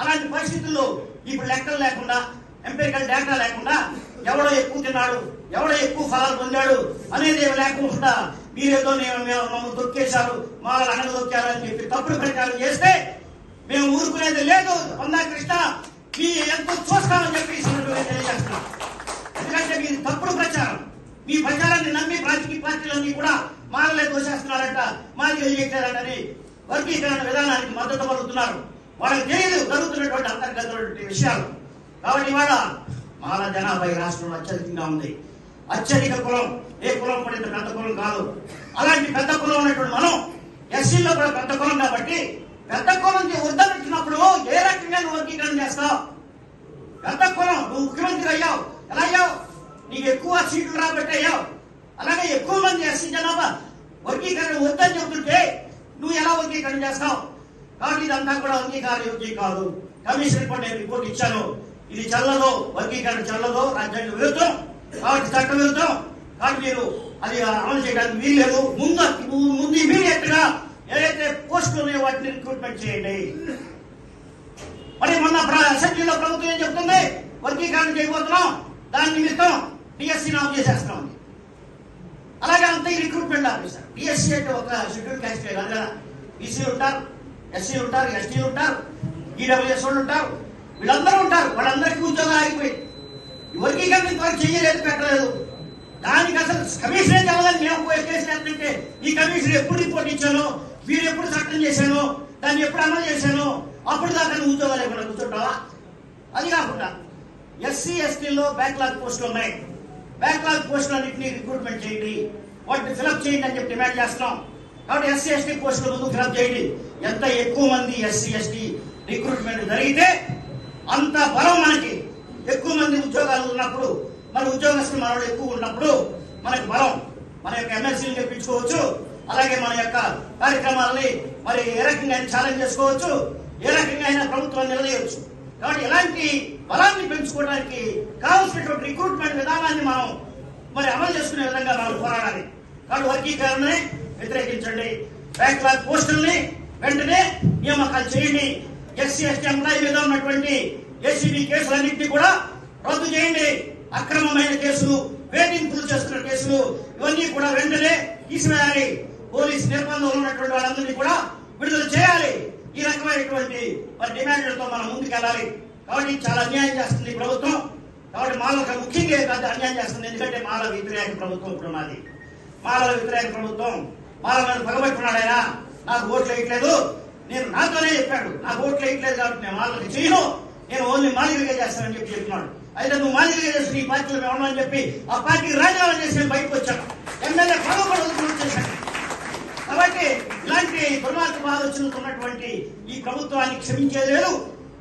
అలాంటి పరిస్థితుల్లో ఇప్పుడు లెక్కలు లేకుండా ఎంపికల్ డేటా లేకుండా ఎవడో ఎక్కువ తిన్నాడు ఎవడో ఎక్కువ ఫలాలు పొందాడు అనేది లేకుండా మీరేదో నేను మేము మమ్మల్ని దొక్కేశారు మాల అనగ దొక్కారు అని చెప్పి తప్పుడు ప్రచారం చేస్తే మేము ఊరుకునేది లేదు. వందా కృష్ణ మీ ఎంత చూస్తామని చెప్పి తెలియజేస్తున్నాం. ఎందుకంటే మీరు తప్పుడు ప్రచారం మీ ప్రచారాన్ని నమ్మి రాజకీయ పార్టీలన్నీ కూడా మాలలే దోషేస్తున్నారంట మాదిగలు చేయట్లేదంటని వర్గీకరణ విధానానికి మద్దతు పలుకుతున్నారు. వాళ్ళకి తెలియదు జరుగుతున్నటువంటి అంతర్గతమైనటువంటి విషయాలు. కాబట్టి ఇవాళ మాల జనాభా ఈ రాష్ట్రంలో అత్యధికంగా ఉంది. అత్యధిక కులం ఏ కులం కూడా ఇంత పెద్ద కులం కాదు. అలాంటి పెద్ద కులం ఉన్నటువంటి మనం ఎస్సీలో కూడా పెద్ద కులం కాబట్టి పెద్ద కులం వద్దనుకున్నప్పుడు ఏ రకంగా నువ్వు వర్గీకరణ చేస్తావు? పెద్ద కులం నువ్వు ముఖ్యమంత్రి అయ్యావు. ఎలా అయ్యావు? నీకు ఎక్కువ సీట్లు రాబట్టి అయ్యావు. అలాగే ఎక్కువ మంది ఎస్సీ జనాభా వర్గీకరణ వద్దని చెబుతుంటే నువ్వు ఎలా వర్గీకరణ చేస్తావు? కాబట్టి ఇదంతా కూడా అంగీకార యోగ్యం కాదు. కమిషన్ కూడా నేను రిపోర్ట్ ఇచ్చాను. ఇది చల్లదో వర్గీకరణ చల్లదో రాజ్యాంగ విరుద్ధం కాబట్టి చట్ట విరుద్ధం. కాబట్టి మీరు అది అమలు చేయడానికి వీలు లేదు ముందు ముందు ఇమీడియట్గా ఏదైతే పోస్టులు ఉన్నాయో వాటిని రిక్రూట్మెంట్ చేయండి. మరి మొన్న అసెంబ్లీలో ప్రభుత్వం ఏం చెప్తుంది? వర్గీకరణ చేయబోతున్నాం. దాని నిమిత్తం డిఎస్సీ నామ్ చేసేస్తున్నాం. అలాగే అంత ఈ రిక్రూట్మెంట్ ఆఫీసర్ డిఎస్సీ అంటే ఒక షెడ్యూల్ క్యాస్ట్ కాదు కదా బీసీలు ఉంటారు. ఎస్సీలు ఉంటారు ఎస్టీలు ఉంటారు ఈడబ్ల్యూఎస్ వాళ్ళు ఉంటారు వీళ్ళందరూ ఉంటారు వాళ్ళందరికీ ఉద్యోగాలు ఆగిపోయింది. ఈ వర్గీకరణ ఇంతవరకు చేయలేదు పెట్టలేదు. దానికి అసలు కమిషన్ చదవాలని మేము పోయి కేసు ఈ కమిషన్ ఎప్పుడు రిపోర్ట్ ఇచ్చానో మీరు ఎప్పుడు చట్టం చేశానో దాన్ని ఎప్పుడు అమలు చేశానో అప్పుడు దాకా ఉద్యోగాలు లేకుండా కూర్చుంటావా? అది కాకుండా ఎస్సీ ఎస్టీలో బ్యాక్లాగ్ పోస్టులు ఉన్నాయి. బ్యాక్లాగ్ పోస్టులు అన్నింటినీ రిక్రూట్మెంట్ చేయండి. వాటిని ఫిలప్ చేయండి అని చెప్పి డిమాండ్ చేస్తున్నాం. కాబట్టి ఎస్సీ ఎస్టీ పోస్టులు ముందు ఫిలప్ చేయండి. ఎంత ఎక్కువ మంది ఎస్సీ ఎస్టీ రిక్రూట్మెంట్ జరిగితే అంత బలం మనకి. ఎక్కువ మంది ఉద్యోగాలు ఉన్నప్పుడు మన ఉద్యోగస్తులు మనలో ఎక్కువ ఉన్నప్పుడు మనకి బలం. మన యొక్క ఎమ్మెల్సీలు గెలిపించుకోవచ్చు అలాగే మన యొక్క కార్యక్రమాలని మరి ఏ రకంగా అయినా ఛాలెంజ్ చేసుకోవచ్చు. ఏ రకంగా అయినా ప్రభుత్వాన్ని నిలదీయవచ్చు. కాబట్టి ఇలాంటి బలాన్ని పెంచుకోవడానికి కావాల్సినటువంటి రిక్రూట్మెంట్ విధానాన్ని మనం మరి అమలు చేసుకునే విధంగా మనం పోరాడాలి. కాబట్టి వర్గీకరణనే వ్యతిరేకించండి. బ్యాక్ లాగ్ పోస్టుల్ని వెంటనే నియామకాలు చేయండి. ఎస్సీ ఎస్టీ ఎంప్లాయీ మీద ఉన్నటువంటి ఏసీబీ కేసులన్నింటినీ కూడా రద్దు చేయండి. అక్రమమైన కేసులు వేధింపులు చేస్తున్న కేసులు ఇవన్నీ కూడా వెంటనే తీసివేయాలి. పోలీస్ నిర్బంధంలో ఉన్నటువంటి వాళ్ళందరినీ కూడా విడుదల చేయాలి. ఈ రకమైనటువంటి మరి డిమాండ్లతో మనం ముందుకెళ్ళాలి. కాబట్టి చాలా అన్యాయం చేస్తుంది ప్రభుత్వం. కాబట్టి మాలకు ముఖ్యంగా కాదు అన్యాయం చేస్తుంది. ఎందుకంటే మాల వ్యతిరేక ప్రభుత్వం ఇప్పుడు మాది. మాల వ్యతిరేక ప్రభుత్వం మాల మీద పగబట్టుకున్నాడు ఆయన. నాకు ఓట్లు వేయట్లేదు. నేను నాతోనే చెప్పాడు. నాకు ఓట్లు వేయట్లేదు కాబట్టి నేను మాలకు చేయను. నేను ఓన్లీ మాదిరిగా చేస్తానని చెప్పి చెప్తున్నాడు అయితే నువ్వు మాదిరిగా చేసి ఈ పార్టీలో మేము ఉన్నామని చెప్పి ఆ పార్టీకి రాజీనామా చేసి నేను బయటకు వచ్చాను. ఎమ్మెల్యే పదవి కూడా కాబట్టి ఇలాంటి దుర్మార్గ ఆలోచనలు ఉన్నటువంటి ఈ ప్రభుత్వాన్ని క్షమించేది లేదు.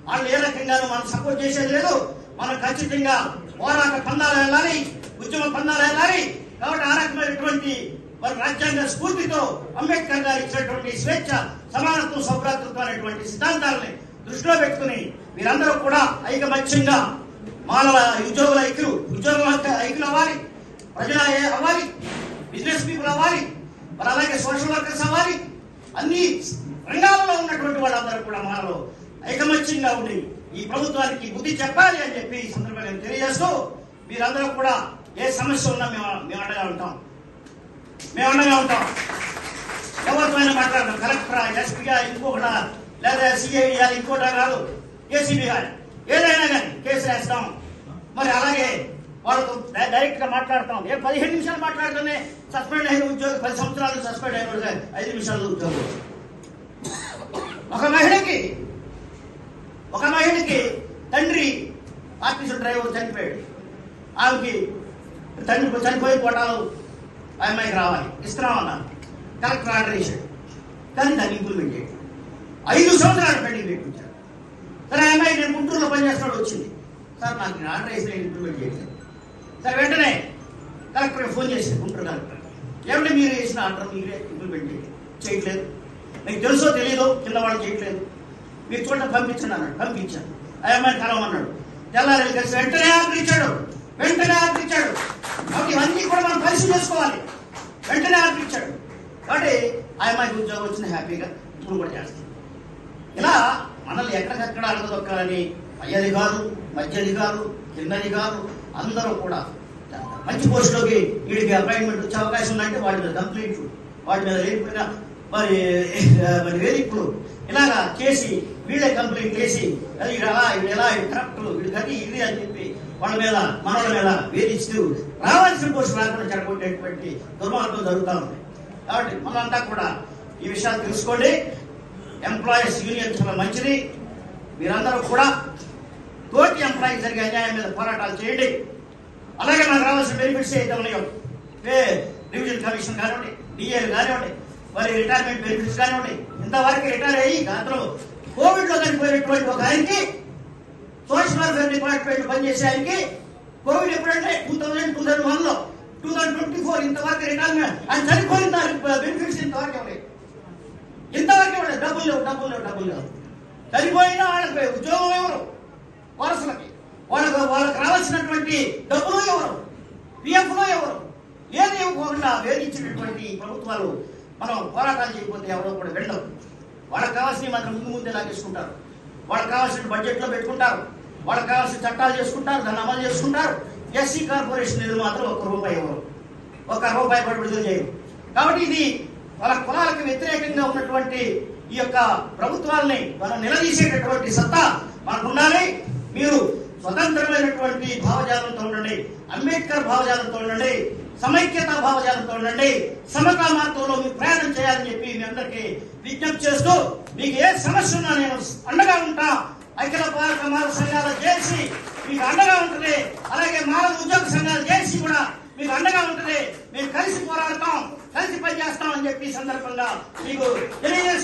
వాళ్ళు ఏ రకంగానూ మనం సపోర్ట్ చేసేది లేదు. మనం ఖచ్చితంగా పోరాట పందాలు వెళ్ళాలి ఉద్యమ పందాలు వెళ్ళాలి. కాబట్టి ఆ రకమైనటువంటి మరి రాజ్యాంగ స్ఫూర్తితో అంబేద్కర్ గారు ఇచ్చినటువంటి స్వేచ్ఛ సమానత్వం సౌభ్రాతృత్వం అనేటువంటి సిద్ధాంతాలని దృష్టిలో పెట్టుకుని మీరందరూ కూడా ఐకమత్యంగా మానవ ఉద్యోగుల ఐక్యులు ఉద్యోగుల ఐక్యులు అవ్వాలి ప్రజల అవ్వాలి బిజినెస్ పీపుల్ అవ్వాలి మరి అలాగే సోషల్ వర్కర్స్ అవ్వాలి. అన్ని రంగాల్లో ఉన్నటువంటి వాళ్ళందరూ కూడా మనలో ఐకమత్యంగా ఉండి ఈ ప్రభుత్వానికి బుద్ధి చెప్పాలి అని చెప్పి ఈ సందర్భంగా తెలియజేస్తూ మీరందరూ కూడా ఏ సమస్య ఉన్నా మేము మేము అండగా ఉంటాం మేము అండగా ఉంటాం ఎవరితో అయినా మాట్లాడతాం కలెక్టరా ఎస్పీగా ఇంకొకట లేదా సిఐడి ఇంకోట కాదు ఏసీబీ కానీ ఏదైనా కానీ కేసు వేస్తాం మరి అలాగే వాళ్ళతో డై- డైరెక్ట్గా మాట్లాడతాం ఏ పదిహేను నిమిషాలు మాట్లాడుతూనే సస్పెండ్ అయిన ఉద్యోగి పది సంవత్సరాలు సస్పెండ్ అయిన వాడు ఐదు నిమిషాలు ఉద్యోగం ఒక మహిళకి ఒక మహిళకి తండ్రి ఆర్టీసీ డ్రైవర్ చనిపోయాడు ఆమెకి తండ్రి చనిపోయి కోటాలు ఆ అమ్మాయికి రావాలి. ఇస్తున్నామన్నారు కలెక్టర్ ఆర్డర్ చేశాడు కానీ దాన్ని ఇంప్లిమెంట్ చేయడం ఐదు సంవత్సరాలు పెండింగ్ పెట్టించారు సరే ఆ అమ్మాయి నేను గుంటూరులో పనిచేస్తున్నాడు వచ్చింది. సార్ నాకు నేను ఆర్డర్ వేసి నేను ఇంప్లిమెంట్ చేయలేదు. సరే వెంటనే కలెక్టర్ ఫోన్ చేసి గుంటూరు కలెక్టర్ ఏమంటే మీరు వేసిన ఆర్డర్ మీరే ఇంప్లిమెంట్ చేయండి చేయట్లేదు. మీకు తెలుసో తెలియదో కింద వాళ్ళు చేయట్లేదు. మీరు చూడండి పంపించండి అన్నాడు పంపించాను ఆ అమ్మాయిని కలవమన్నాడు. తెల్లారి కలిసి వెంటనే ఆర్డర్ ఇచ్చాడు. వెంటనే ఆర్డర్ ఇచ్చాడు. కాబట్టి ఇవన్నీ కూడా మనం పరిశీలి చేసుకోవాలి వెంటనే అనిపించాడు కాబట్టి ఆ అమ్మాయికి ఉద్యోగం వచ్చిన హ్యాపీగా ఇప్పుడు కూడా చేస్తాం ఇలా మనల్ని ఎక్కడికక్కడ అడగదొక్కాలని పై అధికారులు మధ్య అధికారులు కింద అధికారులు అందరూ కూడా మంచి పోస్టులోకి వీడికి అపాయింట్మెంట్ వచ్చే అవకాశం ఉందంటే వాటి మీద కంప్లైంట్ వాటి మీద లేకపోయినా మరి మరి వేధింపులు ఇలాగా చేసి వీళ్ళే కంప్లైంట్ చేసి అది ఇలా ఇలా కరెక్ట్ వీడికి అది ఇది అని చెప్పి వాళ్ళ మీద మనల మీద వేధిస్తూ రావాల్సిన పోస్టు రాకుండా చెడగొట్టేటువంటి దుర్మార్గం జరుగుతూ ఉంది. కాబట్టి మనంతా కూడా ఈ విషయాలు తెలుసుకోండి. ఎంప్లాయీస్ యూనియన్ చాలా మంచిది. మీరందరూ కూడా తోటి ఎంప్లాయీ జరిగే అన్యాయం మీద పోరాటాలు చేయండి. అలాగే మనకు రావాల్సిన బెనిఫిట్స్ అయితే ఉన్నాయో ఏ డివిజన్ కమిషన్ కానివ్వండి డిఏలు కానివ్వండి వారి రిటైర్మెంట్ బెనిఫిట్స్ కానివ్వండి ఇంతవరకు రిటైర్ అయ్యి గతంలో కోవిడ్లో చనిపోయినటువంటి ఒక ఆయనకి సోషల్ వెల్ఫేర్ డిపార్ట్మెంట్ పనిచేసే ఆయనకి కోవిడ్ ఎప్పుడంటే టూ థౌసండ్ టూ థౌసండ్ వన్లో టూ థౌసండ్ ట్వంటీ ఫోర్ ఇంతవరకు రిటైర్మెంట్ ఆయన చనిపోయిన బెనిఫిట్స్ ఇంతవరకు ఉన్నాయి ఇంతవరకు ఉన్నాయి డబ్బులు లేవు డబ్బులు లేవు డబ్బులు లేవు చనిపోయినా వాళ్ళకి ఉద్యోగం ఎవరు? వారసులకి. వాళ్ళకు వాళ్ళకి రావాల్సినటువంటి డబ్బులు ఎవరు? పిఎఫ్లో ఎవరు? ఏది ఇవ్వకుండా వేధించినటువంటి ప్రభుత్వాలు మనం పోరాటాలు చేయకపోతే ఎవరో కూడా వెళ్ళవు వాళ్ళకి కావాల్సినవి మాత్రం ముందు ముందే లాగేసుకుంటారు. వాళ్ళకి కావాల్సిన బడ్జెట్లో పెట్టుకుంటారు. వాళ్ళకి కావాల్సిన చట్టాలు చేసుకుంటారు దాన్ని అమలు చేసుకుంటారు. ఎస్సీ కార్పొరేషన్ నిధులు మాత్రం ఒక్క రూపాయి ఇవ్వరు. ఒక రూపాయి కూడా విడుదల చేయరు. కాబట్టి ఇది వాళ్ళ కులాలకు వ్యతిరేకంగా ఉన్నటువంటి ఈ యొక్క ప్రభుత్వాలని మనం నిలదీసేటటువంటి సత్తా మనకు ఉండాలి మీరు స్వతంత్రమైనటువంటి భావజాలంతో ఉండండి అంబేద్కర్ భావజాలంతో ఉండండి సమైక్యత భావజాలంతో ఉండండి సమతా మార్గంలో మీరు ప్రయాణం చేయాలని చెప్పి మీ అందరికీ విజ్ఞప్తి చేస్తూ మీకు ఏ సమస్య ఉన్నా నేను అండగా ఉంటాను అఖిల భారత మానవ సంఘాలు చేసి మీకు అండగా ఉంటుంది. అలాగే మానవ ఉద్యోగ సంఘాలు చేసి కూడా మీకు అండగా ఉంటుంది. మేము కలిసి పోరాడతాం కలిసి పనిచేస్తాం అని చెప్పి సందర్భంగా మీకు తెలియజేస్తాం